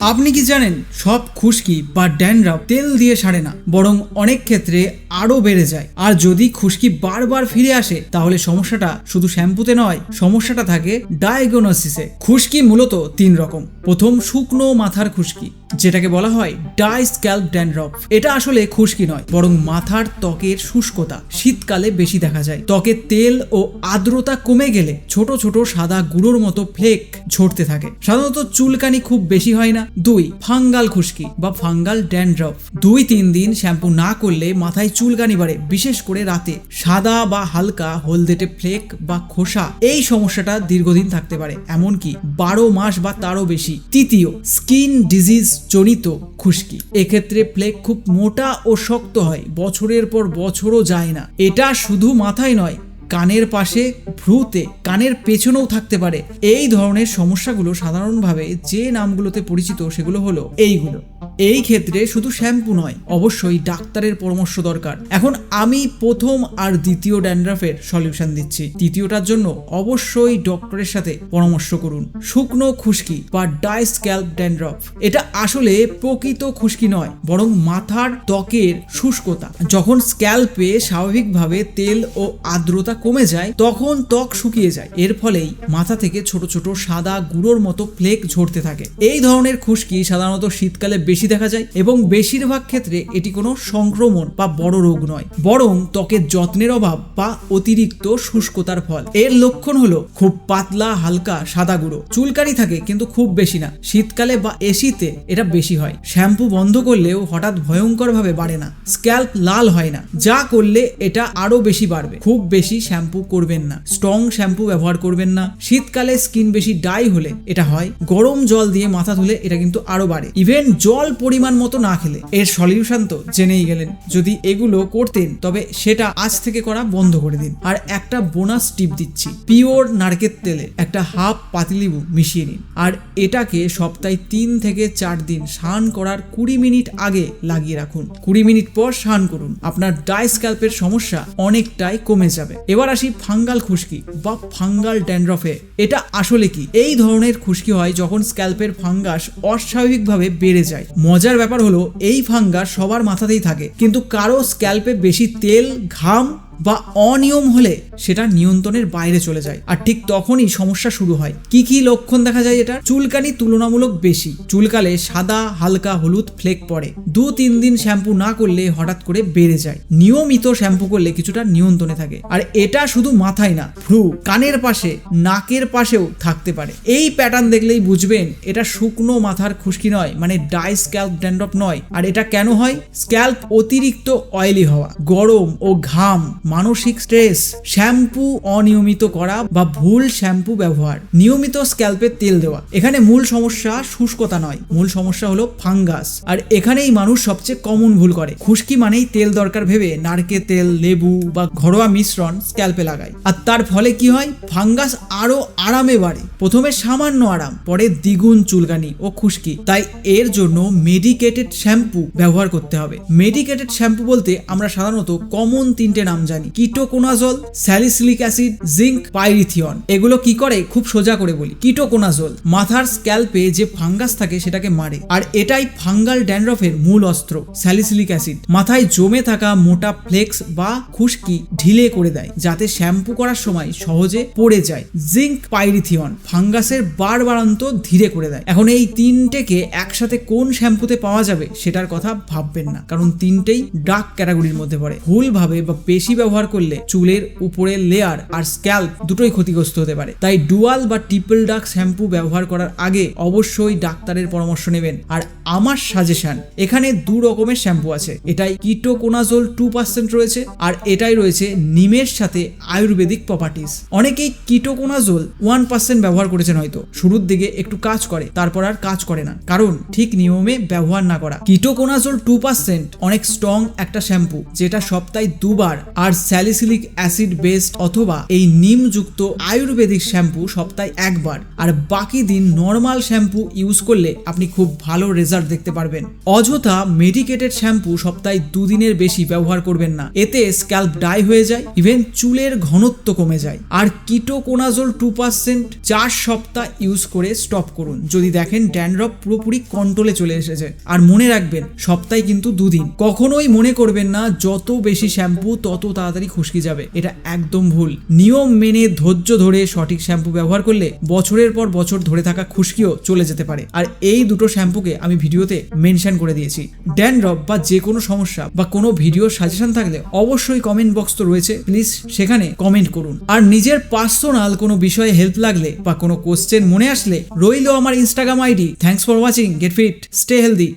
আপনি কি জানেন, সব খুশকি বা ড্যান্ড্রাফ তেল দিয়ে সারে না, বরং অনেক ক্ষেত্রে আরও বেড়ে যায়। আর যদি খুশকি বারবার ফিরে আসে, তাহলে সমস্যাটা শুধু শ্যাম্পুতে নয়, সমস্যাটা থাকে ডায়াগনোসিসে খুশকি মূলত তিন রকম। প্রথম, শুকনো মাথার খুশকি। যেটাকে বলা হয় ডাই স্ক্যাল্প ড্যান্ড্রফ। এটা আসলে খুশকি নয়, বরং মাথার ত্বকের শুষ্কতা। শীতকালে বেশি দেখা যায়। ত্বকে তেল ও আর্দ্রতা কমে গেলে ছোট ছোট সাদা গুঁড়োর মতো ফ্লেক ঝরতে থাকে। সাধারণত চুলকানি খুব বেশি হয় না। দুই, ফাঙ্গাল খুশকি বা ফাঙ্গাল ড্যান্ড্রফ। দুই, তিন দিন শ্যাম্পু না করলে মাথায় চুলকানি বাড়ে, বিশেষ করে রাতে। সাদা বা হালকা হলদেটে ফ্লেক বা খোসা, এই সমস্যাটা দীর্ঘদিন থাকতে পারে। এমনকি বারো মাস বা তারও বেশি। তৃতীয়, স্কিন ডিজিজ জনিত খুশকি। এক্ষেত্রে প্লেগ খুব মোটা ও শক্ত হয়, বছরের পর বছরও যায় না। এটা শুধু মাথায় নয়, কানের পাশে, ভ্রুতে, কানের পেছনেও থাকতে পারে। এই ধরনের সমস্যাগুলো সাধারণভাবে যে নামগুলোতে পরিচিত সেগুলো হলো, এইগুলো। এই ক্ষেত্রে শুধু শ্যাম্পু নয়, অবশ্যই ডাক্তারের পরামর্শ দরকার। এখন আমি প্রথম আর দ্বিতীয় ড্যান্ড্রাফের সলিউশন দিচ্ছি। তৃতীয়টার জন্য অবশ্যই ডক্টরের সাথে পরামর্শ করুন। শুকনো খুশকি বা ডাই স্ক্যাল্প ড্যান্ড্রফ। এটা আসলে প্রকৃত খুশকি নয়, বরং মাথার ত্বকের শুষ্কতা। যখন স্ক্যাল্পে স্বাভাবিকভাবে তেল ও আর্দ্রতা কমে যায়, তখন ত্বক শুকিয়ে যায়। এর ফলেই মাথা থেকে ছোট ছোট সাদা গুঁড়োর মতো ফ্লেক ঝরতে থাকে। এই ধরনের খুশকি সাধারণত শীতকালে বেশি দেখা যায় এবং বেশিরভাগ ক্ষেত্রে এটি কোনো সংক্রমণ বা বড় রোগ নয়, বরং ত্বকের যত্নের অভাব বা অতিরিক্ত শুষ্কতার ফল। এর লক্ষণ হলো খুব পাতলা, হালকা, সাদা গুঁড়ো। চুলকানি থাকে কিন্তু খুব বেশি না। শীতকালে বা এসিতে এটা বেশি হয়। শ্যাম্পু বন্ধ করলেও হঠাৎ ভয়ঙ্কর ভাবে বাড়ে না। স্ক্যাল্প লাল হয় না। যা করলে এটা আরও বেশি বাড়বে। খুব বেশি শ্যাম্পু করবেন না। স্ট্রং শ্যাম্পু ব্যবহার করবেন না। শীতকালে স্কিন বেশি ডাই হলে এটা হয়। গরম জল দিয়ে মাথা ধুলে এটা কিন্তু আরও বাড়ে। ইভেন জল পরিমাণ মতো না খেলে। এর সলিউশন তো জেনেই গেলেন। যদি এগুলো করতেন, তবে সেটা আজ থেকে করা বন্ধ করে দিন। আর একটা বোনাস টিপ দিচ্ছি। পিওর নারকেল তেলে একটা হাফ পাতিলেবু মিশিয়ে নিন। আর এটাকে সপ্তাহে তিন থেকে চার দিন স্নান করার কুড়ি মিনিট আগে লাগিয়ে রাখুন। কুড়ি মিনিট পর স্নান করুন। আপনার ডাই স্ক্যাল্পের সমস্যা অনেকটাই কমে যাবে। এবার আসি ফাঙ্গাল খুশকি বা ফাঙ্গাল ড্যান্ড্রফে। এটা আসলে কি? এই ধরনের খুশকি হয় যখন স্ক্যাল্পের ফাঙ্গাস অস্বাভাবিকভাবে বেড়ে যায়। মজার ব্যাপার হলো এই ফাঙ্গা সবার মাথাতেই থাকে। কিন্তু কারও স্ক্যাল্পে বেশি তেল ঘাম বা অনিয়ম হলে সেটা নিয়ন্ত্রণের বাইরে চলে যায়। আর ঠিক তখনই সমস্যা শুরু হয়। কি কি লক্ষণ দেখা যায় এটা চুলকানি তুলনামূলক বেশি। চুলকালে সাদা, হালকা, হলুদ ফ্লেক পড়ে। দু তিন দিন শ্যাম্পু না করলে হঠাৎ করে বেড়ে যায়। নিয়মিত শ্যাম্পু করলে কিছুটা নিয়ন্ত্রণে থাকে। আর এটা শুধু মাথায় না ফ্রু কানের পাশে, নাকের পাশেও থাকতে পারে। এই প্যাটার্ন দেখলেই বুঝবেন এটা শুকনো মাথার খুশকি নয় মানে ডাই স্ক্যাল্প ড্যান্ড্রপ নয়। আর এটা কেন হয়? স্ক্যাল্প অতিরিক্ত অয়েলি হওয়া। গরম ও ঘাম মানসিক স্ট্রেস, শ্যাম্পু অনিয়মিত করা বা ভুল শ্যাম্পু ব্যবহার, নিয়মিত স্ক্যাল্পে তেল দেওয়া। এখানে মূল সমস্যা শুষ্কতা নয়, মূল সমস্যা হলো ফাঙ্গাস। আর এখানেই মানুষ সবচেয়ে কমন ভুল করে। খুশকি মানেই তেল দরকার ভেবে নারকেল তেল, লেবু বা ঘরোয়া মিশ্রণ স্ক্যাল্পে লাগায়। আর তার ফলে কি হয়? ফাঙ্গাস আরও আরামে বাড়ে। প্রথমে সামান্য আরাম, পরে দ্বিগুণ চুলকানি ও খুশকি। তাই এর জন্য মেডিকেটেড শ্যাম্পু ব্যবহার করতে হবে। মেডিকেটেড শ্যাম্পু বলতে আমরা সাধারণত কমন তিনটে নাম জানি। Ketoconazole, salicylic acid, zinc, pyrithione. এগুলো কি করে? খুব সোজা করে বলি। কিটোকোনাজল, মাথার স্ক্যাল্পে যে ফাঙ্গাস থাকে সেটাকে মারে। আর এটাই ফাঙ্গাল ড্যান্ড্রফের মূল অস্ত্র, স্যালিসিলিক অ্যাসিড। মাথায় জমে থাকা মোটা ফ্লেক্স বা খুশকি ঢিলে করে দেয়, যাতে শ্যাম্পু করার সময় সহজে পড়ে যায়। জিঙ্ক, পাইরিথিয়ন ফাঙ্গাসের বার বাড়ান্ত ধীরে করে দেয়। এখন এই তিনটেকে একসাথে কোন শ্যাম্পুতে পাওয়া যাবে সেটার কথা ভাববেন না, কারণ তিনটেই ডার্ক ক্যাটাগরির মধ্যে পড়ে। ভুলভাবে বা বেশি ব্যবহার করলে চুলের উপরের লেয়ার আর স্ক্যাল্প দুটোই ক্ষতিগ্রস্ত হতে পারে। তাই ডুয়াল বা ট্রিপল ডাক শ্যাম্পু ব্যবহার করার আগে অবশ্যই ডাক্তারের পরামর্শ নেবেন। আর আমার সাজেশন এখানে দু রকমের শ্যাম্পু আছে। এটাই কিটোকোনাজোল টু পার্সেন্ট রয়েছে আর এটাই রয়েছে নিমের সাথে আয়ুর্বেদিক প্রপার্টিস অনেকেই কিটোকোনাজোল ওয়ান পার্সেন্ট ব্যবহার করেছেন হয়তো। শুরুর দিকে একটু কাজ করে, তারপর আর কাজ করে না। কারণ ঠিক নিয়মে ব্যবহার না করা। কিটোকোনাজোল টু পার্সেন্ট অনেক স্ট্রং একটা শ্যাম্পু যেটা সপ্তাহে দুবার আর স্যালিসিলিক অ্যাসিড বেসড অথবা এই নিমযুক্ত আয়ুর্বেদিক শ্যাম্পু সপ্তাহে একবার। আর বাকি দিন নর্মাল শ্যাম্পু ইউজ করলে আপনি খুব ভালো রেজাল্ট দেখতে পারবেন। অযথা মেডিকেটেড শ্যাম্পু সপ্তাহে দুদিনের বেশি ব্যবহার করবেন না। এতে স্ক্যাল্প ডাই হয়ে যায় ইভেন চুলের ঘনত্ব কমে যায়। আর কিটোকোনাজোল টু পার্সেন্ট চার সপ্তাহ ইউজ করে স্টপ করুন। যদি দেখেন ড্যান্ড্রপ পুরোপুরি কন্ট্রোলে চলে এসেছে। আর মনে রাখবেন, সপ্তাহে কিন্তু দুদিন। কখনোই মনে করবেন না, যত বেশি শ্যাম্পু, তত তাড়াতাড়ি খুশকি যাবে, এটা একদম ভুল। নিয়ম মেনে ধৈর্য ধরে সঠিক শ্যাম্পু ব্যবহার করলে বছরের পর বছর ধরে থাকা খুশকিও চলে যেতে পারে। আর এই দুটো শ্যাম্পুকে আমি ভিডিওতে মেনশন করে দিয়েছি। ড্যান্ড্রপ বা যে কোনো সমস্যা বা কোনো ভিডিও সাজেশন থাকলে অবশ্যই কমেন্ট বক্স তো রয়েছে, প্লিজ সেখানে কমেন্ট করুন। আর নিজের পার্সোনাল কোনো বিষয়ে হেল্প লাগলে বা কোনো কোশ্চেন মনে আসলে রইল আমার Instagram ID. Thanks for watching get fit stay healthy